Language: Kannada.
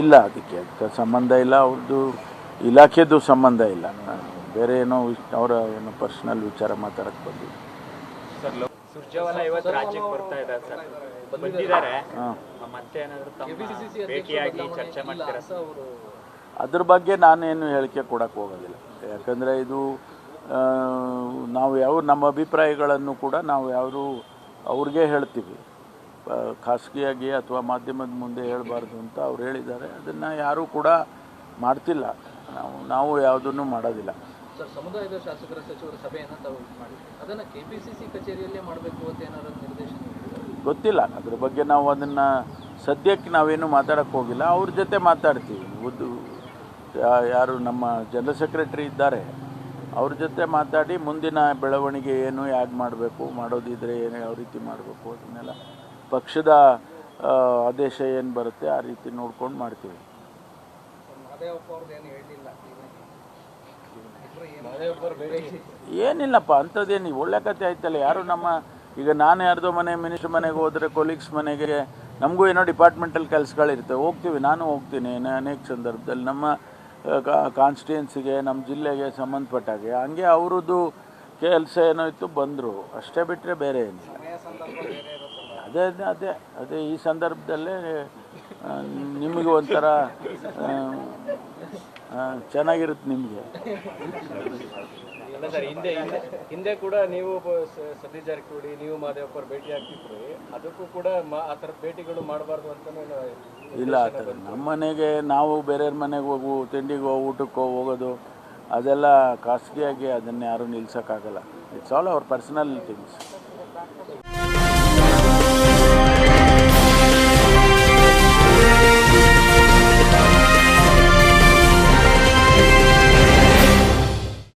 ಇಲ್ಲ ಅದಕ್ಕೆ ಅದಕ್ಕೆ ಸಂಬಂಧ ಇಲ್ಲ. ಅವ್ರದ್ದು ಇಲಾಖೆದು ಸಂಬಂಧ ಇಲ್ಲ. ನಾನು ಬೇರೆ ಏನೋ ಅವರ ಏನೋ ಪರ್ಸನಲ್ ವಿಚಾರ ಮಾತಾಡಕ್ಕೆ ಬಂದಿದ್ದೆ ಅದ್ರ ಬಗ್ಗೆ ನಾನೇನು ಹೇಳಿಕೆ ಕೊಡಕ್ಕೆ ಹೋಗೋದಿಲ್ಲ. ಯಾಕಂದರೆ ಇದು ನಾವು ಯಾವ ನಮ್ಮ ಅಭಿಪ್ರಾಯಗಳನ್ನು ಕೂಡ ನಾವು ಯಾರು ಅವ್ರಿಗೆ ಹೇಳ್ತೀವಿ. ಖಾಸಗಿಯಾಗಿ ಅಥವಾ ಮಾಧ್ಯಮದ ಮುಂದೆ ಹೇಳಬಾರ್ದು ಅಂತ ಅವ್ರು ಹೇಳಿದ್ದಾರೆ. ಅದನ್ನು ಯಾರೂ ಕೂಡ ಮಾಡ್ತಿಲ್ಲ. ನಾವು ನಾವು ಯಾವುದನ್ನು ಮಾಡೋದಿಲ್ಲ. ಸರ್ ಸಮುದಾಯದ ಶಾಸಕರ ಸಚಿವರ ಸಭೆಯನ್ನು ತಾವು ಅದನ್ನ ಕೆ ಪಿ ಸಿ ಸಿ ಕಚೇರಿಯಲ್ಲೇ ಮಾಡಬೇಕು ಅಂತ ಏನಾದರೂ ನಿರ್ದೇಶನ? ಗೊತ್ತಿಲ್ಲ. ಅದ್ರ ಬಗ್ಗೆ ನಾವು ಅದನ್ನು ಸದ್ಯಕ್ಕೆ ನಾವೇನು ಮಾತಾಡಕ್ಕೆ ಹೋಗಿಲ್ಲ. ಅವ್ರ ಜೊತೆ ಮಾತಾಡ್ತೀವಿ. ಒಂದು ಯಾರು ನಮ್ಮ ಜನರಲ್ ಸೆಕ್ರೆಟರಿ ಇದ್ದಾರೆ. ಅವ್ರ ಜೊತೆ ಮಾತಾಡಿ ಮುಂದಿನ ಬೆಳವಣಿಗೆ ಏನು ಯಾಕೆ ಮಾಡಬೇಕು ಮಾಡೋದಿದ್ರೆ ಏನು ಯಾವ ರೀತಿ ಮಾಡಬೇಕು ಅದನ್ನೆಲ್ಲ ಪಕ್ಷದ ಆದೇಶ ಏನು ಬರುತ್ತೆ ಆ ರೀತಿ ನೋಡ್ಕೊಂಡು ಮಾಡ್ತೀವಿ. ಏನಿಲ್ಲಪ್ಪ, ಅಂಥದ್ದೇನು ಒಳ್ಳೆ ಕತೆ ಆಯ್ತಲ್ಲ, ಯಾರು ನಮ್ಮ, ಈಗ ನಾನು ಯಾರ್ದೋ ಮನೆ, ಮಿನಿಸ್ಟರ್ ಮನೆಗೆ ಹೋದರೆ ಕೊಲೀಗ್ಸ್ ಮನೆಗೆ, ನಮಗೂ ಏನೋ ಡಿಪಾರ್ಟ್ಮೆಂಟಲ್ ಕೆಲಸಗಳಿರ್ತವೆ ಹೋಗ್ತೀವಿ, ನಾನು ಹೋಗ್ತೀನಿ ಅನೇಕ ಸಂದರ್ಭದಲ್ಲಿ. ನಮ್ಮ ಕಾನ್ಸ್ಟಿಟ್ಯೂನ್ಸಿಗೆ ನಮ್ಮ ಜಿಲ್ಲೆಗೆ ಸಂಬಂಧಪಟ್ಟಾಗೆ ಹಂಗೆ. ಅವ್ರದ್ದು ಕೆಲಸ ಏನೋ ಇತ್ತು, ಬಂದರು. ಅಷ್ಟೇ ಬಿಟ್ಟರೆ ಬೇರೆ ಏನಿಲ್ಲ. ಅದೇ ಅದೇ ಅದೇ ಈ ಸಂದರ್ಭದಲ್ಲೇ ನಿಮಗೆ ಒಂಥರ ಚೆನ್ನಾಗಿರುತ್ತೆ ನಿಮಗೆ. ಹಿಂದೆ ಹಿಂದೆ ಕೂಡ ನೀವು ಸತೀಶ್ ಜಾರಕಿಹೊಳಿ ನೀವು ಮಾದೇವಪ್ಪರ ಭೇಟಿ ಆಗ್ತಿದ್ರಿ. ಅದಕ್ಕೂ ಕೂಡ ಆ ಥರ ಭೇಟಿಗಳು ಮಾಡಬಾರ್ದು ಅಂತಲೇ ಇಲ್ಲ ಆ ಥರ ನಮ್ಮ ಮನೆಗೆ ನಾವು ಬೇರೆಯವ್ರ ಮನೆಗೆ ಹೋಗು ತಿಂಡಿಗೆ ಹೋಗಿ ಊಟಕ್ಕೆ ಹೋಗಿ ಹೋಗೋದು ಅದೆಲ್ಲ ಖಾಸಗಿಯಾಗಿ ಅದನ್ನು ಯಾರೂ ನಿಲ್ಸೋಕ್ಕಾಗಲ್ಲ. It's all our personal things